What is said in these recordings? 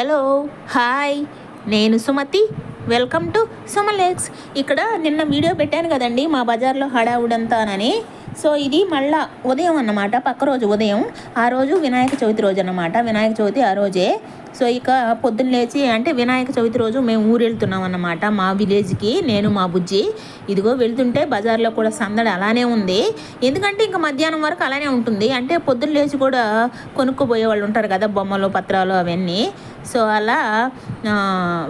Hello hi. నేను Sumathi. Welcome to సుమలేక్స్. ఇక్కడ నిన్న వీడియో పెట్టాను కదండి మా బజార్లో హడావుడంతానని. సో ఇది మళ్ళా ఉదయం అన్నమాట పక్క రోజు ఉదయం. ఆ రోజు వినాయక చవితి రోజు అన్నమాట. వినాయక చవితి ఆ రోజే. సో ఇక పొద్దున్న లేచి అంటే వినాయక చవితి రోజు మేము ఊరు వెళ్తున్నాం అన్నమాట. మా విలేజ్కి నేను మా బుజ్జి. ఇదిగో వెళ్తుంటే బజార్లో కూడా సందడి అలానే ఉంది. ఎందుకంటే ఇంకా మధ్యాహ్నం వరకు అలానే ఉంటుంది. అంటే పొద్దున్న లేచి కూడా కొనుక్కుపోయే వాళ్ళు ఉంటారు కదా బొమ్మలు పత్రాలు అవన్నీ. సో అలా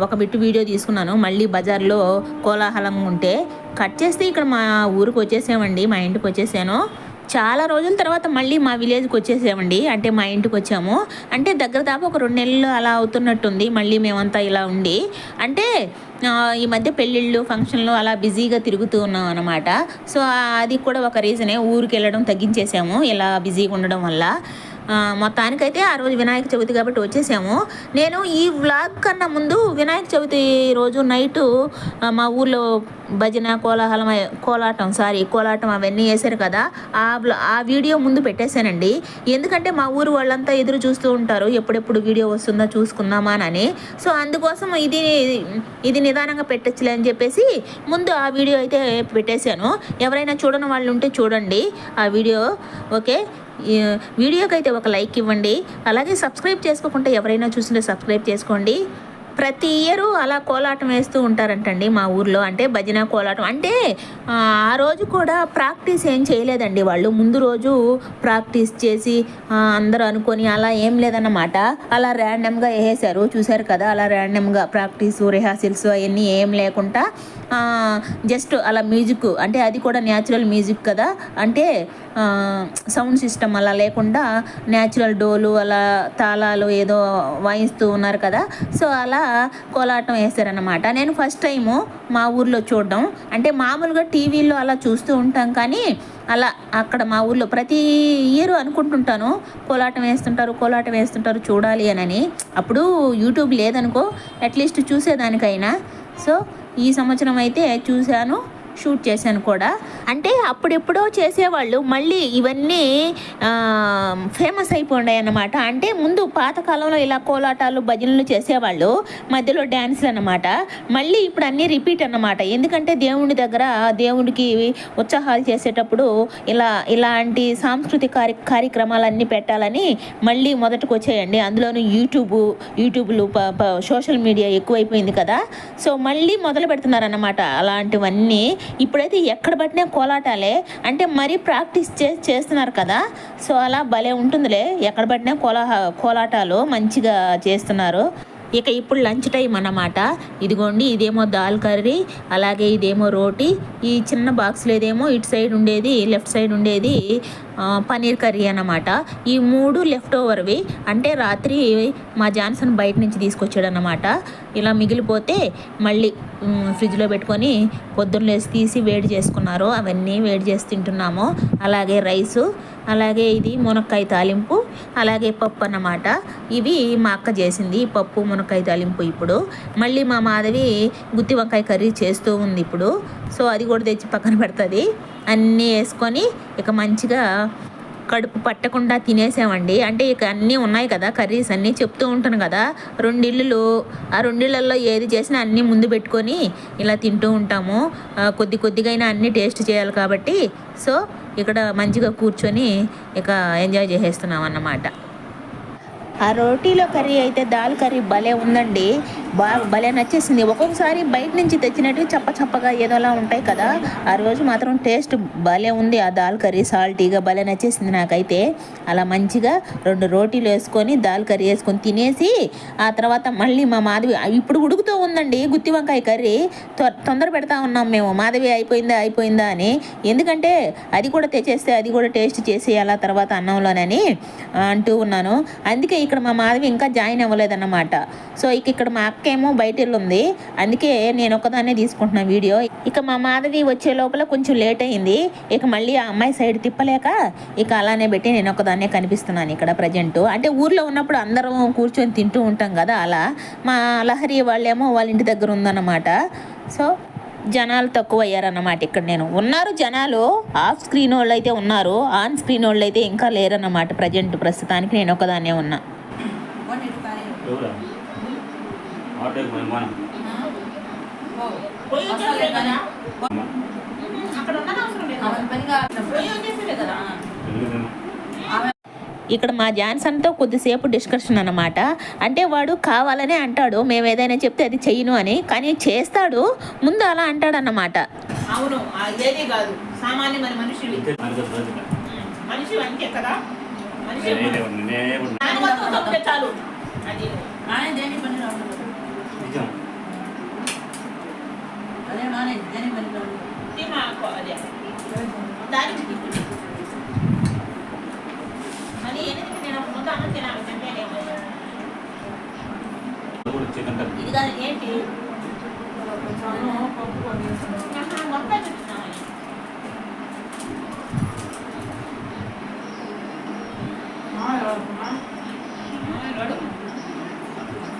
ఒక బిట్టు వీడియో తీసుకున్నాను. మళ్ళీ బజార్లో కోలాహలంగా ఉంటే కట్ చేస్తే ఇక్కడ మా ఊరికి వచ్చేసామండి మా ఇంటికి వచ్చేసాను. చాలా రోజుల తర్వాత మళ్ళీ మా విలేజ్కి వచ్చేసామండి అంటే మా ఇంటికి వచ్చాము. అంటే దగ్గర దాపు ఒక రెండు నెలలు అలా అవుతున్నట్టుంది మళ్ళీ మేమంతా ఇలా ఉండి. అంటే ఈ మధ్య పెళ్ళిళ్ళు ఫంక్షన్లు అలా బిజీగా తిరుగుతూ ఉన్నాం అనమాట సో అది కూడా ఒక రీజనే ఊరికి వెళ్ళడం తగ్గించేసాము ఇలా బిజీగా ఉండడం వల్ల. మొత్తానికైతే ఆ రోజు వినాయక చవితి కాబట్టి వచ్చేసాము. నేను ఈ వ్లాగ్ కన్నా ముందు వినాయక చవితి రోజు నైటు మా ఊర్లో భజన కోలాహలం కోలాటం సారీ కోలాటం అవన్నీ వేశారు కదా. ఆ ఆ వీడియో ముందు పెట్టేశానండి. ఎందుకంటే మా ఊరు వాళ్ళంతా ఎదురు చూస్తూ ఉంటారు. ఎప్పుడెప్పుడు వీడియో వస్తుందో చూసుకుందామా అని. సో అందుకోసం ఇది ఇది నిదానంగా పెట్టచ్చులే అని చెప్పేసి ముందు ఆ వీడియో అయితే పెట్టేశాను. ఎవరైనా చూడని వాళ్ళు ఉంటే చూడండి ఆ వీడియో. ఓకే? వీడియోకి అయితే ఒక లైక్ ఇవ్వండి. అలాగే సబ్స్క్రైబ్ చేసుకోకుండా ఎవరైనా చూస్తుంటే సబ్స్క్రైబ్ చేసుకోండి. ప్రతి ఇయరు అలా కోలాటం వేస్తూ ఉంటారంటండి మా ఊర్లో. అంటే భజన కోలాటం. అంటే ఆ రోజు కూడా ప్రాక్టీస్ ఏం చేయలేదండి వాళ్ళు. ముందు రోజు ప్రాక్టీస్ చేసి అందరూ అనుకొని అలా ఏం లేదన్నమాట. అలా ర్యాండమ్గా వేసేశారు. చూశారు కదా అలా ర్యాండమ్గా ప్రాక్టీస్ రిహార్సల్స్ అవన్నీ ఏం లేకుండా జస్ట్ అలా మ్యూజిక్. అంటే అది కూడా న్యాచురల్ మ్యూజిక్ కదా. అంటే సౌండ్ సిస్టమ్ అలా లేకుండా న్యాచురల్ డోలు అలా తాళాలు ఏదో వాయిస్తూ ఉన్నారు కదా. సో అలా కోలాటం వేశారనమాట నేను ఫస్ట్ టైము మా ఊర్లో చూడడం. అంటే మామూలుగా టీవీలో అలా చూస్తూ ఉంటాం కానీ అలా అక్కడ మా ఊర్లో ప్రతి ఇయర్ అనుకుంటుంటాను కోలాటం వేస్తుంటారు కోలాటం వేస్తుంటారు చూడాలి అని అప్పుడు యూట్యూబ్ లేదనుకో అట్లీస్ట్ చూసేదానికైనా. సో ఈ సంవత్సరం అయితే చూశాను. షూట్ చేశాను కూడా. అంటే అప్పుడెప్పుడో చేసేవాళ్ళు మళ్ళీ ఇవన్నీ ఫేమస్ అయిపోయాయి అన్నమాట అంటే ముందు పాతకాలంలో ఇలా కోలాటాలు భజనలు చేసేవాళ్ళు. మధ్యలో డ్యాన్స్లు అనమాట మళ్ళీ ఇప్పుడు అన్నీ రిపీట్ అన్నమాట. ఎందుకంటే దేవుని దగ్గర దేవుడికి ఉత్సాహాలు చేసేటప్పుడు ఇలా ఇలాంటి సాంస్కృతిక కార్య కార్యక్రమాలన్నీ పెట్టాలని మళ్ళీ మొదటకు వచ్చాయండి అందులోనూ యూట్యూబ్ యూట్యూబ్లు ప- సోషల్ మీడియా ఎక్కువైపోయింది కదా. సో మళ్ళీ మొదలు పెడుతున్నారన్నమాట అలాంటివన్నీ. ఇప్పుడైతే ఎక్కడ పట్టినా కోలాటాలే. అంటే మరీ ప్రాక్టీస్ చే చేస్తున్నారు కదా. సో అలా భలే ఉంటుందిలే. ఎక్కడ పట్టినా కోలా కోలాటాలు మంచిగా చేస్తున్నారు. ఇక ఇప్పుడు లంచ్ టైం అన్నమాట. ఇదిగోండి ఇదేమో దాల్ కర్రీ అలాగే ఇదేమో రోటీ. ఈ చిన్న బాక్స్లో ఏదేమో ఇటు సైడ్ ఉండేది లెఫ్ట్ సైడ్ ఉండేది. పన్నీర్ కర్రీ అన్నమాట. ఈ మూడు లెఫ్ట్ ఓవర్వి అంటే రాత్రి మా జాన్సన్ బయట నుంచి తీసుకొచ్చాడు అనమాట ఇలా మిగిలిపోతే మళ్ళీ ఫ్రిడ్జ్లో పెట్టుకొని పొద్దున్నేసి తీసి వేడి చేసుకున్నారు. అవన్నీ వేడి చేసి తింటున్నాము. అలాగే రైసు అలాగే ఇది మునక్కాయ తాలింపు అలాగే పప్పు అన్నమాట. ఇవి మా అక్క చేసింది పప్పు మునక్కాయ తాలింపు ఇప్పుడు. మళ్ళీ మా మాధవి గుత్తి వంకాయ కర్రీ చేస్తూ ఉంది ఇప్పుడు. సో అది కూడా తెచ్చి పక్కన పెడుతుంది. అన్నీ వేసుకొని ఇక మంచిగా కడుపు పట్టకుండా తినేసామండి. అంటే ఇక అన్నీ ఉన్నాయి కదా కర్రీస్ అన్నీ చెప్తూ ఉంటాను కదా రెండిళ్ళు ఆ రెండిళ్ళల్లో ఏది చేసినా అన్నీ ముందు పెట్టుకొని ఇలా తింటూ ఉంటాము. కొద్ది కొద్దిగైనా అన్నీ టేస్ట్ చేయాలి కాబట్టి. సో ఇక్కడ మంచిగా కూర్చొని ఇక ఎంజాయ్ చేసేస్తున్నాం అన్నమాట ఆ రోటీలో కర్రీ అయితే దాల్ కర్రీ భలే ఉందండి. బాగా భలే నచ్చేసింది. ఒక్కొక్కసారి బయట నుంచి తెచ్చినట్టు చప్ప చప్పగా ఏదోలా ఉంటాయి కదా. ఆ రోజు మాత్రం టేస్ట్ భలే ఉంది. ఆ దాల్ కర్రీ సాల్టీగా భలే నచ్చేసింది నాకైతే. అలా మంచిగా రెండు రోటీలు వేసుకొని దాల్ కర్రీ వేసుకొని తినేసి ఆ తర్వాత మళ్ళీ మా మాధవి ఇప్పుడు ఉడుకుతూ ఉందండి గుత్తి వంకాయ కర్రీ. తొ- తొందర పెడతా ఉన్నాం మేము. మాధవి అయిపోయిందా అయిపోయిందా అని. ఎందుకంటే అది కూడా తెచ్చేస్తే అది కూడా టేస్ట్ చేసి అలా తర్వాత అన్నంలోనని అంటూ ఉన్నాను. అందుకే ఇక్కడ మా మాధవి ఇంకా జాయిన్ అవ్వలేదన్నమాట. సో ఇక ఇక్కడ మా ఏమో బయట ఉంది అందుకే నేను ఒకదాన్నే తీసుకుంటున్నా వీడియో. ఇక మా మాధవి వచ్చే లోపల కొంచెం లేట్ అయింది. ఇక మళ్ళీ ఆ అమ్మాయి సైడ్ తిప్పలేక ఇక అలానే పెట్టి నేను ఒకదాన్నే కనిపిస్తున్నాను ఇక్కడ ప్రజెంట్ అంటే ఊర్లో ఉన్నప్పుడు అందరం కూర్చొని తింటూ ఉంటాం కదా అలా. మా లహరి వాళ్ళేమో వాళ్ళ ఇంటి దగ్గర ఉందన్నమాట. సో జనాలు తక్కువ అయ్యారన్నమాట ఇక్కడ నేను. ఉన్నారు జనాలు ఆఫ్ స్క్రీన్ వాళ్ళు అయితే ఉన్నారు ఆన్ స్క్రీన్ వాళ్ళు అయితే ఇంకా లేరన్నమాట ప్రజెంట్ ప్రస్తుతానికి నేను ఒకదాన్నే ఉన్నా. ఆటోకి పోయి మనం. ఇక్కడ మా జాన్సన్తో కొద్దిసేపు డిస్కషన్ అన్నమాట. అంటే వాడు కావాలనే అంటాడు మేము ఏదైనా చెప్తే అది చెయ్యను అని. కానీ చేస్తాడు ముందు అలా అంటాడన్నమాట. అవును అదేది కాదు. సామాన్యమైన మనిషివి. మనిషి అంతే కదా? మనిషి చాలు అది నానే దేని పని రావట్లేదు? నిజం అదే నానే దేని పని రావట్లేదు ఇది మాకు అదే దానికి గిఫ్ట్. మరి ఎనిమిది నేను అప్పుడు ముందు అన్నం తినాలి తింటేనేమో. అది కూడా చికెన్ కర్రీ. ఇది కాదు ఏంటి కొంచెం పప్పు కొన్ని ఆహా, వంకాయ చెప్తున్నామని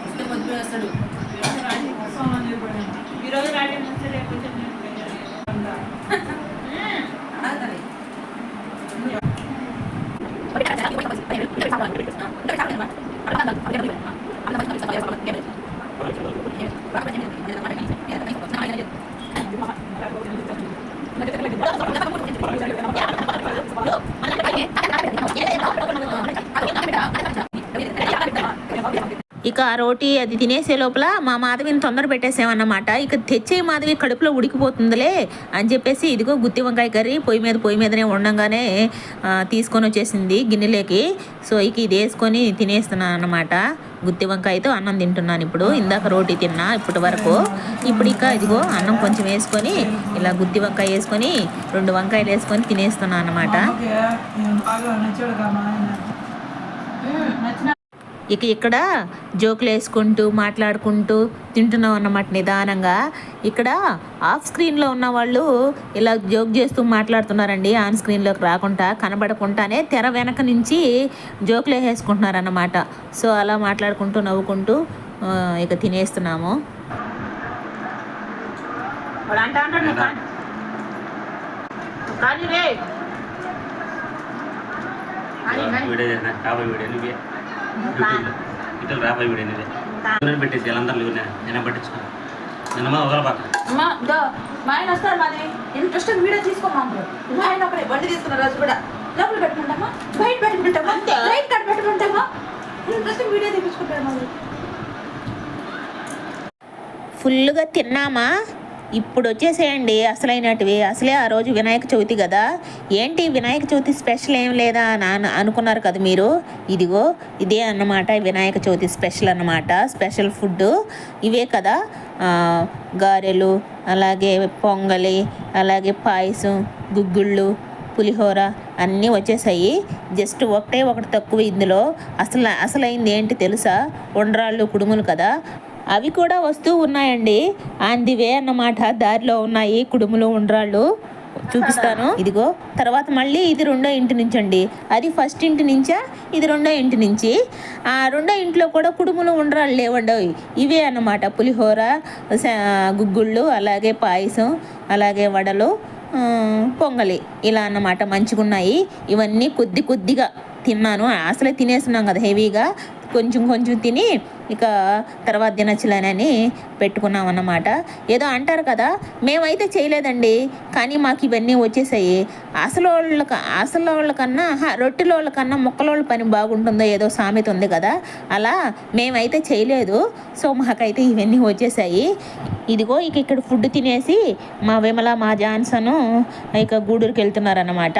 వస్తే పొద్దు వేస్తాడు ఈరోజు రాటే ముందు రేపు కొంచెం నేను పెట్టాను. మ్మ్. అడగతాడు ఇక ఆ రోటీ అది తినేసే లోపల మా మాధవిని తొందర పెట్టేసామన్నమాట ఇక తెచ్చే మాధవి కడుపులో ఉడికిపోతుందిలే అని చెప్పేసి ఇదిగో గుత్తి వంకాయ కర్రీ పొయ్యి మీద పొయ్యి మీదనే ఉండంగానే తీసుకొని వచ్చేసింది గిన్నెలోకి. సో ఇక ఇది వేసుకొని తినేస్తున్నాను అన్నమాట గుత్తి వంకాయతో అన్నం తింటున్నాను ఇప్పుడు. ఇందాక రోటీ తిన్నా ఇప్పటి వరకు. ఇప్పుడు ఇక ఇదిగో అన్నం కొంచెం వేసుకొని ఇలా గుత్తి వంకాయ వేసుకొని రెండు వంకాయలు వేసుకొని తినేస్తున్నాను అన్నమాట ఇక ఇక్కడ జోకులు వేసుకుంటూ మాట్లాడుకుంటూ తింటున్నాం అన్నమాట నిదానంగా. ఇక్కడ ఆఫ్ స్క్రీన్లో ఉన్న వాళ్ళు ఇలా జోక్ చేస్తూ మాట్లాడుతున్నారండి ఆన్ స్క్రీన్లోకి రాకుండా కనబడకుండానే తెర వెనక నుంచి జోకులు వేసేసుకుంటున్నారు అన్నమాట సో అలా మాట్లాడుకుంటూ నవ్వుకుంటూ ఇక తినేస్తున్నాము. వీడియో వీడియో ఇట్లా. రాబోయే ఎవరైనా పెట్టేసి వీళ్ళందరూ లేవు నేను పట్టించుకో నిన్న ఒకరు పక్క అమ్మా దో. మా ఆయన వస్తారు మాది. ఇంట్రెస్ట్ వీడియో తీసుకోమా మా ఆయన ఒకడే బండి తీసుకున్న రోజు కూడా. లోపల పెట్టుకుంటామా? బయట పెట్టుకుంటామా. బయట కట్ పెట్టుకుంటామా? ఇంట్రెస్ట్ వీడియో తీపించుకుంటారు మాది. ఫుల్గా తిన్నామా? ఇప్పుడు వచ్చేసేయండి అసలైనటివి. అసలే ఆ రోజు వినాయక చవితి కదా ఏంటి వినాయక చవితి స్పెషల్ ఏం లేదా అని అనుకున్నారు కదా మీరు? ఇదిగో ఇదే అన్నమాట వినాయక చవితి స్పెషల్ అన్నమాట. స్పెషల్ ఫుడ్ ఇవే కదా. గారెలు అలాగే పొంగలి అలాగే పాయసం గుగ్గుళ్ళు పులిహోర అన్నీ వచ్చేసాయి. జస్ట్ ఒకటే ఒకటి తక్కువ ఇందులో. అసలు అసలైంది ఏంటి తెలుసా? ఉండ్రాళ్ళు కుడుములు కదా. అవి కూడా వస్తూ ఉన్నాయండి. ఆన్ ది వే అన్నమాట దారిలో ఉన్నాయి. కుడుములు ఉండ్రాళ్ళు చూపిస్తాను. ఇదిగో తర్వాత మళ్ళీ ఇది రెండో ఇంటి నుంచి అండి అది ఫస్ట్ ఇంటి నుంచా? ఇది రెండో ఇంటి నుంచి. ఆ రెండో ఇంట్లో కూడా కుడుములు ఉండరాలు లేవండవు ఇవే అన్నమాట పులిహోర గుగ్గుళ్ళు అలాగే పాయసం అలాగే వడలు పొంగలి ఇలా అన్నమాట మంచిగా ఉన్నాయి ఇవన్నీ కొద్ది కొద్దిగా తిన్నాను. అసలే తినేస్తున్నాం కదా హెవీగా. కొంచెం కొంచెం తిని ఇక తర్వాత తినచ్చులేనని పెట్టుకున్నాం అన్నమాట ఏదో అంటారు కదా మేమైతే చేయలేదండి కానీ మాకు ఇవన్నీ వచ్చేసాయి. అసలు వాళ్ళకి అసలు వాళ్ళకన్నా రొట్టెల వాళ్ళకన్నా మొక్కలోళ్ళ పని బాగుంటుందో ఏదో సామెత ఉంది కదా అలా మేమైతే చేయలేదు. సో మాకైతే ఇవన్నీ వచ్చేసాయి. ఇదిగో ఇక ఇక్కడ ఫుడ్ తినేసి మా విమల మా జాన్సను ఇక గూడూరుకి వెళ్తున్నారన్నమాట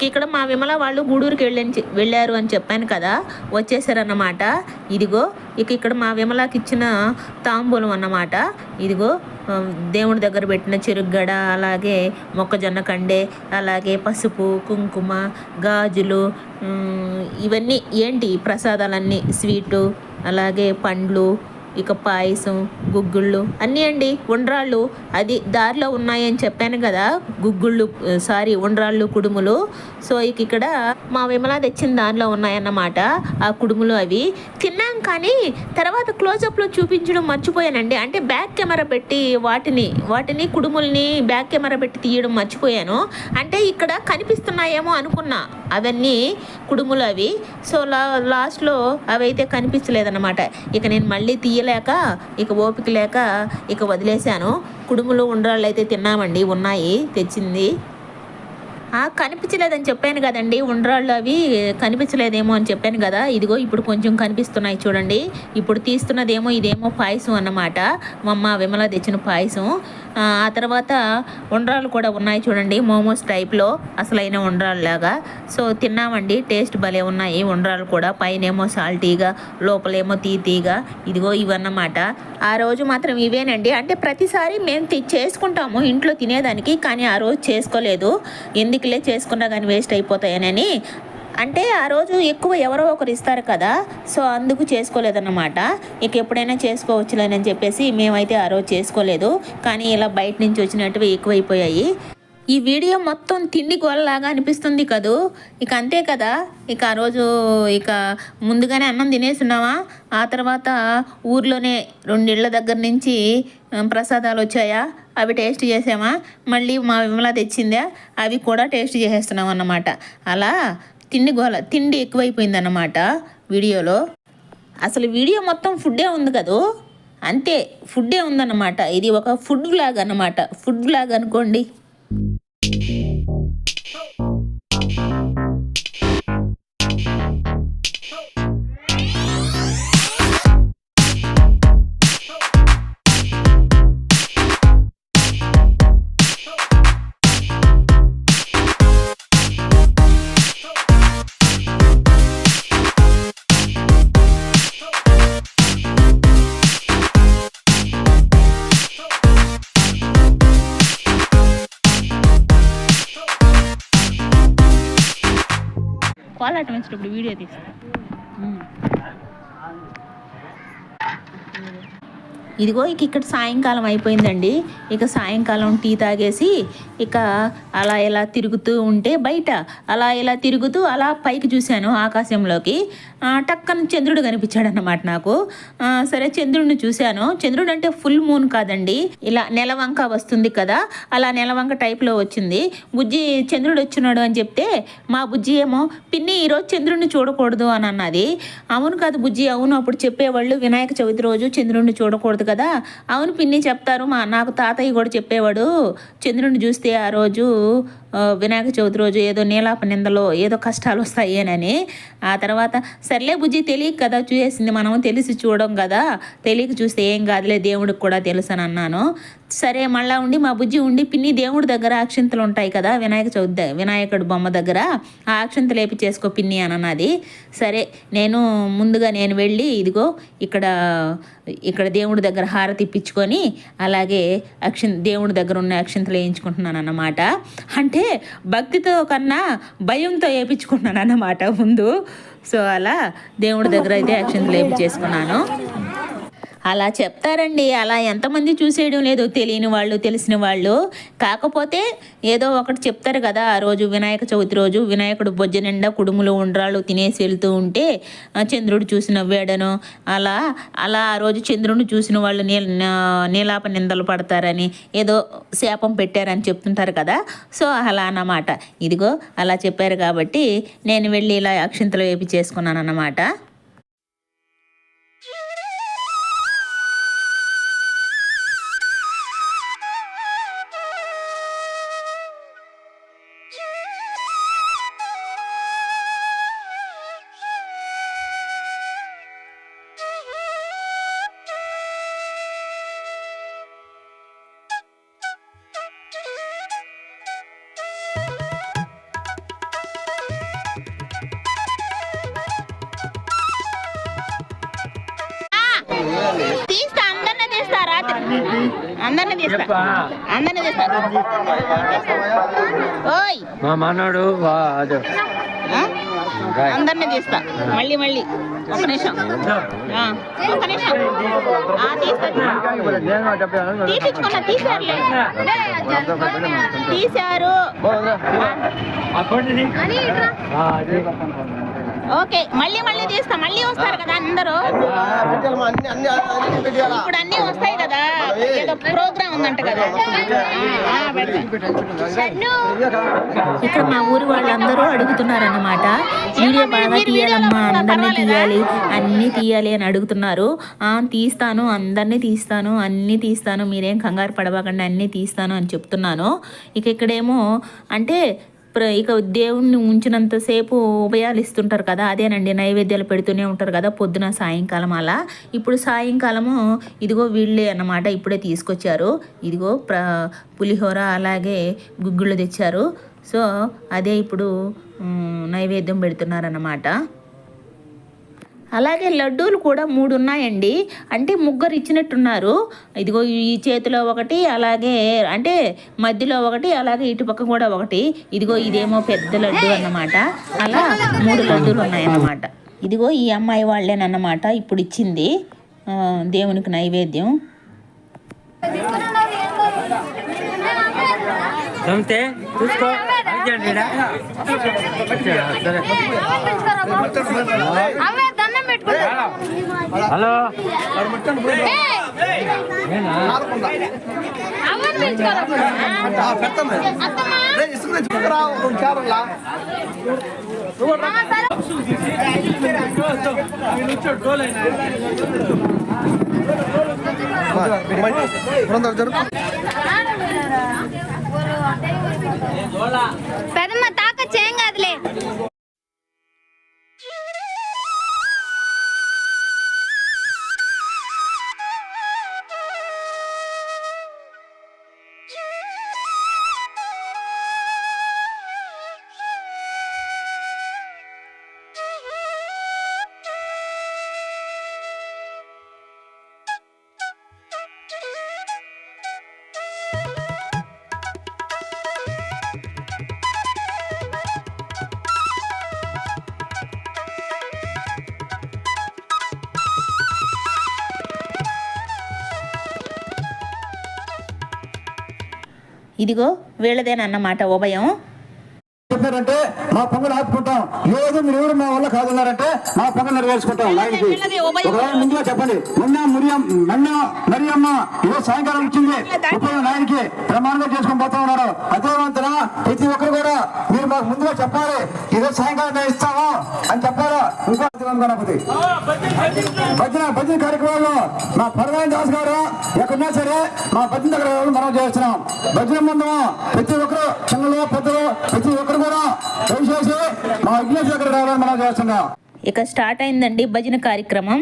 ఇక ఇక్కడ మా విమల వాళ్ళు గూడూరుకి వెళ్ళని వెళ్ళారు అని చెప్పాను కదా వచ్చేసారన్నమాట. ఇదిగో ఇక ఇక్కడ మా విమలకి ఇచ్చిన తాంబూలం అన్నమాట. ఇదిగో దేవుడి దగ్గర పెట్టిన చెరుగ్గడ అలాగే మొక్కజొన్న కండే అలాగే పసుపు కుంకుమ గాజులు ఇవన్నీ ఏంటి ప్రసాదాలన్నీ? స్వీటు అలాగే పండ్లు ఇక పాయసం గుగ్గుళ్ళు అన్నీ అండి. ఉండ్రాళ్ళు అది దారిలో ఉన్నాయని చెప్పాను కదా గుగ్గుళ్ళు సారీ ఉండ్రాళ్ళు కుడుములు. సో ఇక ఇక్కడ మా విమల తెచ్చిన దానిలో ఉన్నాయన్నమాట. ఆ కుడుములు అవి. తిన్నా కానీ తర్వాత క్లోజప్లో చూపించడం మర్చిపోయానండి. అంటే బ్యాక్ కెమెరా పెట్టి వాటిని వాటిని కుడుముల్ని బ్యాక్ కెమెరా పెట్టి తీయడం మర్చిపోయాను. అంటే ఇక్కడ కనిపిస్తున్నాయేమో అనుకున్నా. అవన్నీ కుడుములు అవి. సో లా లాస్ట్లో అవి అయితే కనిపించలేదన్నమాట. ఇక నేను మళ్ళీ తీయలేక ఇక ఓపిక లేక ఇక వదిలేశాను. కుడుములు ఉండ్రాళ్ళు అయితే తిన్నామండి. ఉన్నాయి తెచ్చింది. కనిపించలేదని చెప్పాను కదండి. ఉండ్రాళ్ళు అవి కనిపించలేదేమో అని చెప్పాను కదా. ఇదిగో ఇప్పుడు కొంచెం కనిపిస్తున్నాయి చూడండి. ఇప్పుడు తీస్తున్నదేమో ఇదేమో పాయసం అన్నమాట. మా అమ్మ విమల తెచ్చిన పాయసం. ఆ తర్వాత ఉండ్రాలు కూడా ఉన్నాయి చూడండి మోమోస్ టైప్లో అసలైన ఉండ్రాళ్ళు లాగా సో తిన్నామండి టేస్ట్ భలే ఉన్నాయి ఉండ్రాలు కూడా. పైనేమో సాల్టీగా లోపలేమో తీతీగా. ఇదిగో ఇవన్నమాట. ఆ రోజు మాత్రం ఇవేనండి. అంటే ప్రతిసారి మేము తి- చేసుకుంటాము ఇంట్లో తినేదానికి కానీ ఆ రోజు చేసుకోలేదు. ఎందుకులే చేసుకున్నా కానీ వేస్ట్ అయిపోతాయనని. అంటే ఆ రోజు ఎక్కువ ఎవరో ఒకరు ఇస్తారు కదా సో అందుకు చేసుకోలేదన్నమాట. ఇక ఎప్పుడైనా చేసుకోవచ్చులేనని చెప్పేసి మేమైతే ఆ రోజు చేసుకోలేదు. కానీ ఇలా బయట నుంచి వచ్చినట్టువి ఎక్కువైపోయాయి. ఈ వీడియో మొత్తం తిండి గోలలాగా అనిపిస్తుంది కదూ? ఇక అంతే కదా? ఇక ఆ రోజు ఇక ముందుగానే అన్నం తినేస్తున్నావా? ఆ తర్వాత ఊర్లోనే రెండిళ్ళ దగ్గర నుంచి ప్రసాదాలు వచ్చాయా? అవి టేస్ట్ చేసామా? మళ్ళీ మా విమల తెచ్చిందా? అవి కూడా టేస్ట్ చేసేస్తున్నాం అన్నమాట అలా తిండి గోల తిండి ఎక్కువైపోయిందన్నమాట వీడియోలో. అసలు వీడియో మొత్తం ఫుడ్డే ఉంది కదూ? అంతే ఫుడ్డే ఉందన్నమాట. ఇది ఒక ఫుడ్ వ్లాగ్ అన్నమాట. ఫుడ్ వ్లాగ్ అనుకోండి. కోలాటం వేసేటప్పుడు వీడియో తీస్తా ఇదిగో ఇక ఇక్కడ సాయంకాలం అయిపోయిందండి. ఇక సాయంకాలం టీ తాగేసి ఇక అలా ఇలా తిరుగుతూ ఉంటే బయట అలా ఇలా తిరుగుతూ అలా పైకి చూశాను ఆకాశంలోకి. టక్కన చంద్రుడు కనిపించాడు అన్నమాట నాకు సరే చంద్రుడిని చూశాను. చంద్రుడు అంటే ఫుల్ మూన్ కాదండి. ఇలా నెలవంక వస్తుంది కదా అలా నెలవంక టైప్లో వచ్చింది. బుజ్జి చంద్రుడు వచ్చినాడు అని చెప్తే మా బుజ్జి ఏమో పిన్ని ఈరోజు చంద్రుడిని చూడకూడదు అని అన్నది. అవును కాదు బుజ్జి అవును అప్పుడు చెప్పేవాళ్ళు వినాయక చవితి రోజు చంద్రుడిని చూడకూడదు కదా? అవును పిన్ని చెప్తారు మా నాకు తాతయ్య కూడా చెప్పేవాడు. చంద్రుడిని చూస్తే ఆ రోజు వినాయక చవితి రోజు ఏదో నీలాప నిందలో ఏదో కష్టాలు వస్తాయేనని ఆ తర్వాత సర్లే బుజ్జి తెలియక కదా చూసేసింది మనం తెలిసి చూడడం కదా. తెలియక చూస్తే ఏం కాదులే దేవుడికి కూడా తెలుసు అని అన్నాను. సరే మళ్ళా ఉండి మా బుజ్జి ఉండి పిన్ని దేవుడి దగ్గర అక్షింతలు ఉంటాయి కదా వినాయక చవితి ద- బొమ్మ దగ్గర. ఆ అక్షింతలు వేపి చేసుకో పిన్ని అని అన్నది. సరే నేను ముందుగా నేను వెళ్ళి ఇదిగో ఇక్కడ ఇక్కడ దేవుడి దగ్గర హారతి ఇప్పించుకొని అలాగే అక్షి దేవుడి దగ్గర ఉన్న అక్షింతలు వేయించుకుంటున్నాను అన్నమాట. అంటే భక్తితో కన్నా భయంతో వేయించుకున్నాను అన్నమాట ముందు. సో అలా దేవుడి దగ్గర అయితే అక్షింతలు వేయించేసుకున్నాను అలా చెప్తారండి. అలా ఎంతమంది చూసేయడం లేదు. తెలియని వాళ్ళు తెలిసిన వాళ్ళు. కాకపోతే ఏదో ఒకటి చెప్తారు కదా ఆ రోజు వినాయక చవితి రోజు వినాయకుడు బొజ్జ నిండా కుడుములు ఉండ్రాళ్ళు తినేసి వెళ్తూ ఉంటే చంద్రుడు చూసి నవ్వాడను అలా అలా ఆ రోజు చంద్రుడిని చూసిన వాళ్ళు నీ నీలాప నిందలు పడతారని ఏదో శాపం పెట్టారని చెప్తుంటారు కదా. సో అలా అన్నమాట. ఇదిగో అలా చెప్పారు కాబట్టి నేను వెళ్ళి ఇలా అక్షింతలు వేపి చేసుకున్నాను అన్నమాట అందరిని తీస్తా. అందరిని తీస్తా. ఓయ్. మా మనోడు? అందరినీ తీస్తా. మళ్ళీ మళ్ళీ. ఒక నిమిషం. ఆ, ఒక నిమిషం. ఆ, తీస్తా. తీపించుకున్నా తీసారులే తీశారు. ఓకే మళ్ళీ మళ్ళీ తీస్తా మళ్ళీ వస్తారు కదా అందరూ? ఇప్పుడు అన్ని వస్తాయి కదా ఏదో ప్రోగ్రామ్ ఉందంట కదా. ఇక్కడ మా ఊరి వాళ్ళందరూ అడుగుతున్నారన్నమాట. వీడియో బాగా తీయాలమ్మా అందరినీ తీయాలి అన్నీ తీయాలి అని అడుగుతున్నారు. ఆ, తీస్తాను అందరినీ తీస్తాను అన్నీ తీస్తాను మీరేం కంగారు పడవకండి అన్నీ తీస్తాను అని చెప్తున్నాను. ఇక ఇక్కడేమో అంటే ఇక దేవుణ్ణి ఉంచినంతసేపు ఉభయాలు ఇస్తుంటారు కదా అదేనండి నైవేద్యాలు పెడుతూనే ఉంటారు కదా పొద్దున సాయంకాలం అలా. ఇప్పుడు సాయంకాలము ఇదిగో వీళ్ళే అన్నమాట ఇప్పుడే తీసుకొచ్చారు. ఇదిగో ప్ర పులిహోర అలాగే గుగ్గుళ్ళు తెచ్చారు. సో అదే ఇప్పుడు నైవేద్యం పెడుతున్నారన్నమాట. అలాగే లడ్డూలు కూడా మూడు ఉన్నాయండి అంటే ముగ్గురు ఇచ్చినట్టున్నారు ఇదిగో ఈ చేతిలో ఒకటి అలాగే అంటే మధ్యలో ఒకటి అలాగే ఇటు పక్క కూడా ఒకటి. ఇదిగో ఇదేమో పెద్ద లడ్డు అన్నమాట. అలా మూడు లడ్డూలు ఉన్నాయన్నమాట ఇదిగో ఈ అమ్మాయి వాళ్ళేనన్నమాట ఇప్పుడు ఇచ్చింది ఆ, దేవునికి నైవేద్యం. చంపితే చూసుకో. అవే దండం పెట్టుకుంటా హలో. అవన్నీ పెంచుకోవాలి కాదులే. ఇదిగో వీళ్ళదేనన్నమాట ఉభయం. చెప్పారంటే మా పొంగల్ ఆపుకుంటాం. లేదు మీరు ఎవరు మా వల్ల కాదన్నారంటే మా పొంగల్ నెరవేర్చుకుంటాం. లైన్కి. ఒకవేళ ముందుగా చెప్పండి. మొన్న మురియం మొన్న మరియమ్మ ఈరోజు సాయంకాలం ఇచ్చింది. ఉపయోగం లైన్కి ప్రమాణంగా చేసుకొని పోతా ఉన్నారు. అదే వంతున ప్రతి ఒక్కరు కూడా మీరు మాకు ముందుగా చెప్పాలి. ఈరోజు సాయంకాలం మేము ఇస్తాము అని చెప్పాలి? ఇంకో గణపతి? భజన భజన కార్యక్రమాల్లో మా పరమాన దాస్ గారు ఎక్కడున్నా సరే మా భజన దగ్గర మనం చేస్తున్నాం. భజన ముందు ప్రతి ఒక్కరు చిన్నలు పెద్దలు ప్రతి ఒక్కరు కూడా దయచేసి మా విఘ్నేశ్వర రావాలని మనం చేస్తున్నాం. ఇక స్టార్ట్ అయిందండి భజన కార్యక్రమం.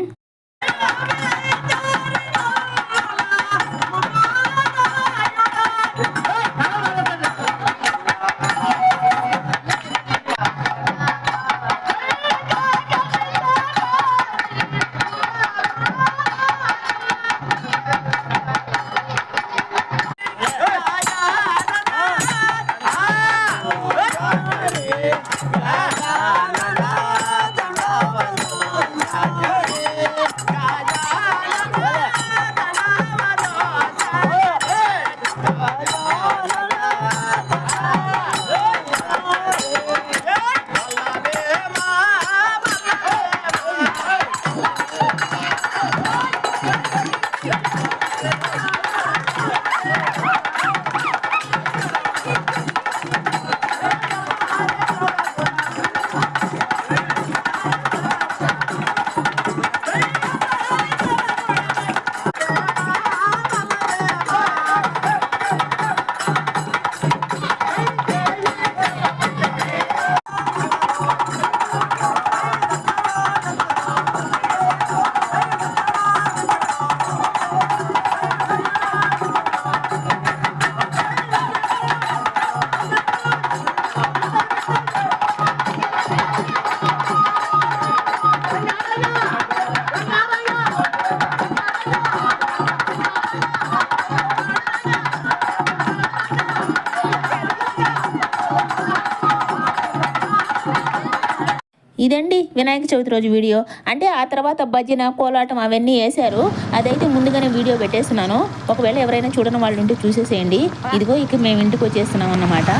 వినాయక చవితి రోజు వీడియో. అంటే ఆ తర్వాత భజన కోలాటం అవన్నీ వేశారు. అదైతే ముందుగానే వీడియో పెట్టేస్తున్నాను. ఒకవేళ ఎవరైనా చూడని వాళ్ళు ఉంటే చూసేసేయండి. ఇదిగో ఇక మేము ఇంటికి వచ్చేస్తున్నాం అన్నమాట.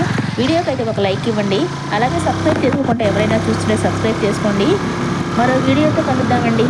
వీడియోకి అయితే ఒక లైక్ ఇవ్వండి. అలాగే సబ్స్క్రైబ్ చేసుకోకుండా ఎవరైనా చూస్తుంటే సబ్స్క్రైబ్ చేసుకోండి. మరో వీడియోతో కలుద్దామండి.